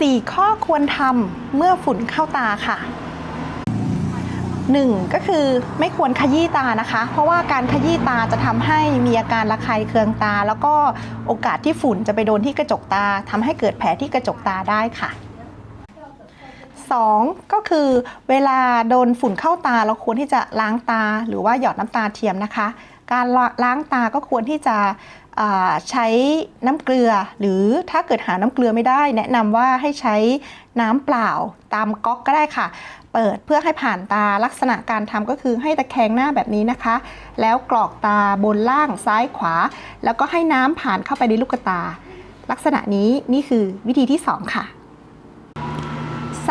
4 ข้อควรทำเมื่อฝุ่นเข้าตาค่ะ 1. ก็คือไม่ควรขยี้ตานะคะ เพราะว่าการขยี้ตาจะทำให้มีอาการระคายเคืองตา แล้วก็โอกาสที่ฝุ่นจะไปโดนที่กระจกตาทำให้เกิดแผลที่กระจกตาได้ค่ะ 2. ก็คือเวลาโดนฝุ่นเข้าตาเราควรที่จะล้างตา หรือว่าหยอดน้ำตาเทียมนะคะ การล้างตาก็ควรที่จะ ใช้น้ำเกลือ หรือถ้าเกิดหาน้ำเกลือไม่ได้ แนะนำว่าให้ใช้น้ำเปล่าตามก๊อกก็ได้ค่ะ เปิดเพื่อให้ผ่านตาลักษณะการทำก็คือให้ตะแคงหน้าแบบนี้นะคะ แล้วกรอกตาบนล่างซ้ายขวา แล้วก็ให้น้ำผ่านเข้าไปในลูกตา ลักษณะนี้นี่คือวิธีที่ 2 ค่ะ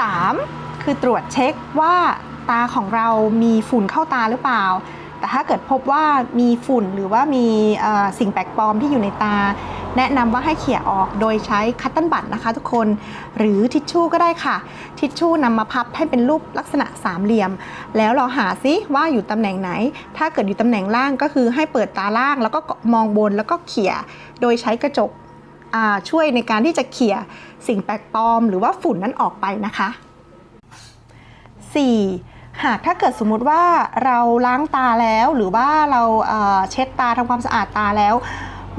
3. คือตรวจเช็คว่าตาของเรามีฝุ่นเข้าตาหรือเปล่า แต่ถ้าเกิดพบว่ามีฝุ่นหรือว่ามีสิ่งแปลกปลอมที่อยู่ในตา แนะนำว่าให้เขี่ยออกโดยใช้คัตเติ้ลบัตนะคะทุกคน หรือทิชชู่ก็ได้ค่ะ ทิชชู่นำมาพับให้เป็นรูปลักษณะสามเหลี่ยม แล้วเราหาซิว่าอยู่ตำแหน่งไหน ถ้าเกิดอยู่ตำแหน่งล่างก็คือให้เปิดตาล่าง แล้วก็มองบนแล้วก็เขี่ยโดยใช้กระจกช่วยในการที่จะเขี่ยสิ่งแปลกปลอม หรือว่าฝุ่นนั้นออกไปนะคะ 4. หากถ้าเกิดสมมุติว่าเราล้างตาแล้วหรือว่าเราเช็ดตาทำความสะอาดตาแล้ว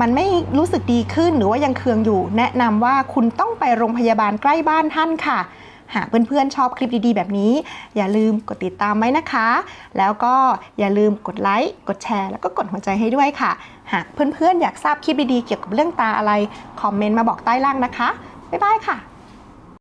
มันไม่รู้สึกดีขึ้นหรือว่ายังเคืองอยู่ แนะนำว่าคุณต้องไปโรงพยาบาลใกล้บ้านท่านค่ะหากเพื่อนๆชอบคลิปดีๆ แบบนี้ อย่าลืมกดติดตามไว้นะคะ แล้วก็อย่าลืมกดไลค์กดแชร์ แล้วก็กดหัวใจให้ด้วยค่ะ หากเพื่อนๆอยากทราบคลิปดีๆ เกี่ยวกับเรื่องตาอะไร คอมเมนต์มาบอกใต้ล่างนะคะ บ๊ายบายค่ะ